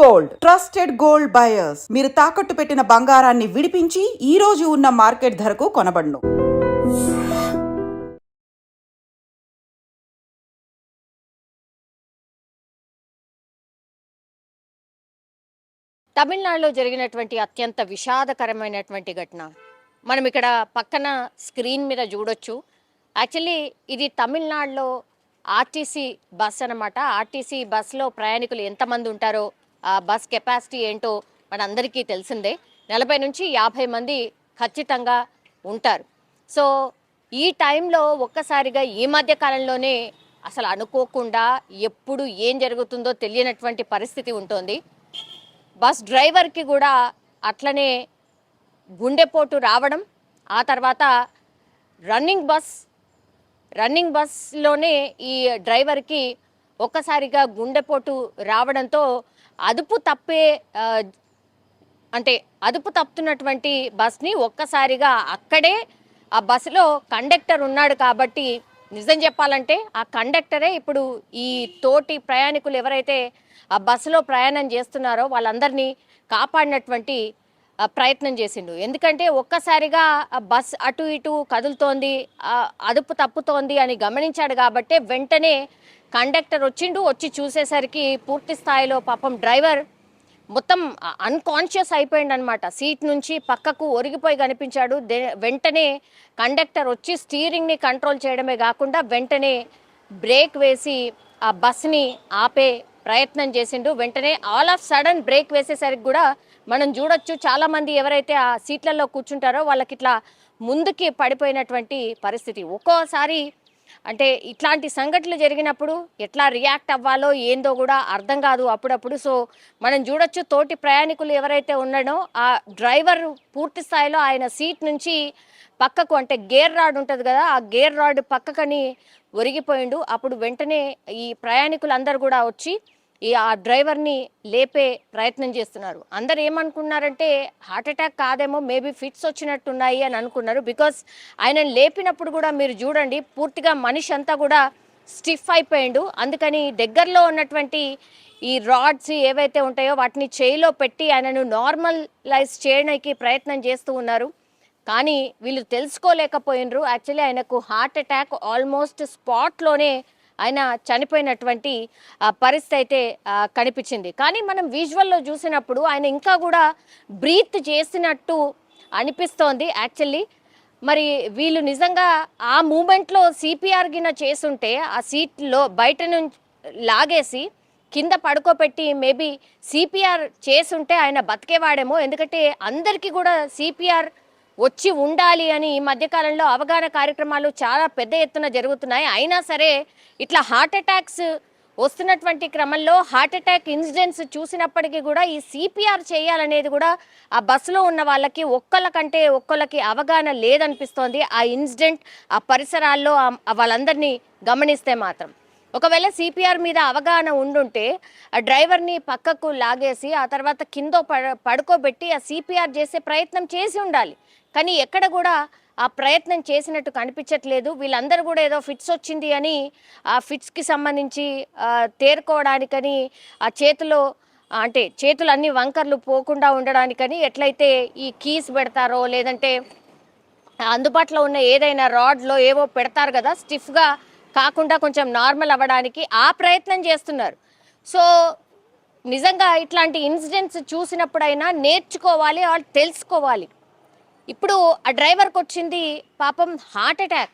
Gold trusted gold buyers మీరు తాకట్టు పెట్టిన బంగారాన్ని విడిపించి ఈ రోజు ఉన్న మార్కెట్ ధరకు కొనబడును. తమిళనాడులో జరిగినటువంటి అత్యంత విషాదకరమైనటువంటి ఘటన. మనం ఇక్కడ పక్కన స్క్రీన్ మీద చూడొచ్చు. యాక్చువల్లీ ఇది తమిళనాడులో ఆర్టీసీ బస్ అనమాట ఆర్టీసీ బస్సులో ప్రయాణికులు ఎంతమంది ఉంటారో బస్ కెపాసిటీ ఏంటో మనందరికీ తెలిసిందే. నలభై నుంచి యాభై మంది ఖచ్చితంగా ఉంటారు. సో ఈ టైంలో ఒక్కసారిగా ఈ మధ్య కాలంలోనే అసలు అనుకోకుండా ఎప్పుడు ఏం జరుగుతుందో తెలియనటువంటి పరిస్థితి ఉంటుంది. బస్ డ్రైవర్కి కూడా అట్లనే గుండెపోటు రావడం ఆ తర్వాత రన్నింగ్ బస్ రన్నింగ్ బస్లోనే ఈ డ్రైవర్కి ఒక్కసారిగా గుండెపోటు రావడంతో అదుపు తప్పే అంటే అదుపు తప్పుతున్నటువంటి బస్ని ఒక్కసారిగా అక్కడే ఆ బస్సులో కండక్టర్ ఉన్నాడు కాబట్టి నిజం చెప్పాలంటే ఆ కండక్టరే ఇప్పుడు ఈ తోటి ప్రయాణికులు ఎవరైతే ఆ బస్సులో ప్రయాణం చేస్తున్నారో వాళ్ళందరినీ కాపాడినటువంటి ప్రయత్నం చేసిండు. ఎందుకంటే ఒక్కసారిగా బస్ అటు ఇటు కదులుతోంది అదుపు తప్పుతోంది అని గమనించాడు కాబట్టే వెంటనే కండక్టర్ వచ్చిండు వచ్చి చూసేసరికి పూర్తి స్థాయిలో పాపం డ్రైవర్ మొత్తం అన్కాన్షియస్ అయిపోయింది అనమాట సీట్ నుంచి పక్కకు ఒరిగిపోయి కనిపించాడు. దే- వెంటనే కండక్టర్ వచ్చి స్టీరింగ్ని కంట్రోల్ చేయడమే కాకుండా వెంటనే బ్రేక్ వేసి ఆ బస్ని ఆపే ప్రయత్నం చేసిండు. వెంటనే ఆల్ ఆఫ్ సడన్ బ్రేక్ వేసేసరికి కూడా మనం చూడొచ్చు చాలామంది ఎవరైతే ఆ సీట్లలో కూర్చుంటారో వాళ్ళకి ఇట్లా ముందుకి పడిపోయినటువంటి పరిస్థితి. ఒక్కోసారి అంటే ఇట్లాంటి సంఘటనలు జరిగినప్పుడు ఎట్లా రియాక్ట్ అవ్వాలో ఏందో కూడా అర్థం కాదు అప్పుడప్పుడు. సో మనం చూడొచ్చు తోటి ప్రయాణికులు ఎవరైతే ఉన్నాడో ఆ డ్రైవర్ పూర్తి స్థాయిలో ఆయన సీట్ నుంచి పక్కకు అంటే గేర్ రాడ్ ఉంటుంది కదా ఆ గేర్ రాడ్ పక్కకని ఒరిగిపోయిండు. అప్పుడు వెంటనే ఈ ప్రయాణికులందరూ కూడా వచ్చి ఈ ఆ డ్రైవర్ని లేపే ప్రయత్నం చేస్తున్నారు. అందరు ఏమనుకున్నారంటే హార్ట్ అటాక్ కాదేమో మేబీ ఫిట్స్ వచ్చినట్టున్నాయి అని అనుకున్నారు. బికాస్ ఆయన లేపినప్పుడు కూడా మీరు చూడండి పూర్తిగా మనిషి అంతా కూడా స్టిఫ్ అయిపోయిండు. అందుకని దగ్గరలో ఉన్నటువంటి ఈ రాడ్స్ ఏవైతే ఉంటాయో వాటిని చేయిలో పెట్టి ఆయనను నార్మలైజ్ చేయడానికి ప్రయత్నం చేస్తూ ఉన్నారు. కానీ వీళ్ళు తెలుసుకోలేకపోయినరు. యాక్చువల్లీ ఆయనకు హార్ట్ అటాక్ ఆల్మోస్ట్ స్పాట్లోనే ఆయన చనిపోయినటువంటి పరిస్థితి అయితే కనిపించింది. కానీ మనం విజువల్లో చూసినప్పుడు ఆయన ఇంకా కూడా బ్రీత్ చేసినట్టు అనిపిస్తోంది యాక్చువల్లీ. మరి వీళ్ళు నిజంగా ఆ మూమెంట్లో సిపిఆర్ గిన చేస్తుంటే ఆ సీట్లో బయట నుంచి లాగేసి కింద పడుకోబెట్టి మేబీ సిపిఆర్ చేసుంటే ఆయన బతికేవాడేమో. ఎందుకంటే అందరికీ కూడా సిపిఆర్ వచ్చి ఉండాలి అని ఈ మధ్యకాలంలో అవగాహన కార్యక్రమాలు చాలా పెద్ద ఎత్తున జరుగుతున్నాయి. అయినా సరే ఇట్లా హార్ట్ అటాక్స్ వస్తున్నటువంటి క్రమంలో హార్ట్ అటాక్ ఇన్సిడెంట్స్ చూసినప్పటికీ కూడా ఈ సిపిఆర్ చేయాలనేది కూడా ఆ బస్సులో ఉన్న వాళ్ళకి ఒక్కళ్ళకంటే ఒక్కళ్ళకి అవగాహన లేదనిపిస్తోంది. ఆ ఇన్సిడెంట్ ఆ పరిసరాల్లో వాళ్ళందరినీ గమనిస్తే మాత్రం. ఒకవేళ సిపిఆర్ మీద అవగాహన ఉండుంటే ఆ డ్రైవర్ని పక్కకు లాగేసి ఆ తర్వాత కింద పడ పడుకోబెట్టి ఆ సిపిఆర్ చేసే ప్రయత్నం చేసి ఉండాలి. కానీ ఎక్కడ కూడా ఆ ప్రయత్నం చేసినట్టు కనిపించట్లేదు. వీళ్ళందరూ కూడా ఏదో ఫిట్స్ వచ్చింది అని ఆ ఫిట్స్కి సంబంధించి తేరుకోవడానికని ఆ చేతిలో అంటే చేతులు అన్ని వంకర్లు పోకుండా ఉండడానికని ఎట్లయితే ఈ కీస్ పెడతారో లేదంటే అందుబాటులో ఉన్న ఏదైనా రాడ్లో ఏవో పెడతారు కదా స్టిఫ్గా కాకుండా కొంచెం నార్మల్ అవ్వడానికి ఆ ప్రయత్నం చేస్తున్నారు. సో నిజంగా ఇట్లాంటి ఇన్సిడెంట్స్ చూసినప్పుడైనా నేర్చుకోవాలి వాళ్ళు తెలుసుకోవాలి. ఇప్పుడు ఆ డ్రైవర్కి వచ్చింది పాపం హార్ట్ అటాక్.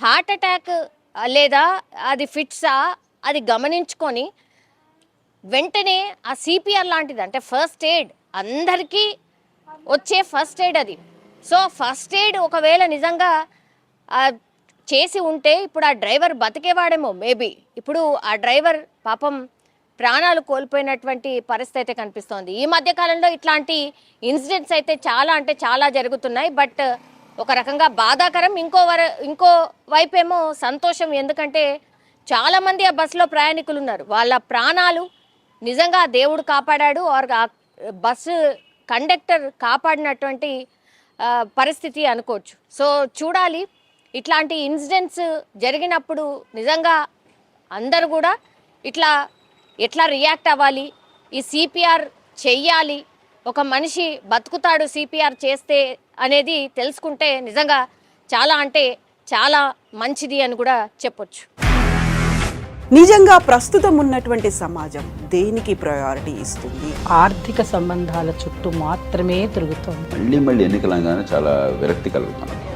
హార్ట్ అటాక్ లేదా అది ఫిట్సా? అది గమనించుకొని వెంటనే ఆ సిపిఆర్ లాంటిది అంటే ఫస్ట్ ఎయిడ్ అందరికీ వచ్చే ఫస్ట్ ఎయిడ్ అది. సో ఫస్ట్ ఎయిడ్ ఒకవేళ నిజంగా చేసి ఉంటే ఇప్పుడు ఆ డ్రైవర్ బతికేవాడేమో మేబీ. ఇప్పుడు ఆ డ్రైవర్ పాపం ప్రాణాలు కోల్పోయినటువంటి పరిస్థితి అయితే కనిపిస్తోంది. ఈ మధ్య కాలంలో ఇట్లాంటి ఇన్సిడెంట్స్ అయితే చాలా అంటే చాలా జరుగుతున్నాయి. బట్ ఒక రకంగా బాధాకరం. ఇంకో వర ఇంకో వైపేమో సంతోషం. ఎందుకంటే చాలామంది ఆ బస్సులో ప్రయాణికులు ఉన్నారు వాళ్ళ ప్రాణాలు నిజంగా దేవుడు కాపాడాడు. ఆర్ ఆ బస్సు కండక్టర్ కాపాడినటువంటి పరిస్థితి అనుకోవచ్చు. సో చూడాలి. ఇట్లాంటి ఇన్సిడెంట్స్ జరిగినప్పుడు నిజంగా అందరూ కూడా ఇట్లా ఎట్లా రియాక్ట్ అవ్వాలి? ఈ సిపిఆర్ చెయ్యాలి? ఒక మనిషి బతుకుతాడు సిపిఆర్ చేస్తే అనేది తెలుసుకుంటే నిజంగా చాలా అంటే చాలా మంచిది అని కూడా చెప్పొచ్చు. నిజంగా ప్రస్తుతం ఉన్నటువంటి సమాజం దేనికి ప్రయారిటీ ఇస్తుంది? ఆర్థిక సంబంధాల చుట్టూ మాత్రమే తిరుగుతోంది. మళ్ళీ మళ్ళీ ఎన్నికలంగానే చాలా విరక్తి కలుగుతున్నాం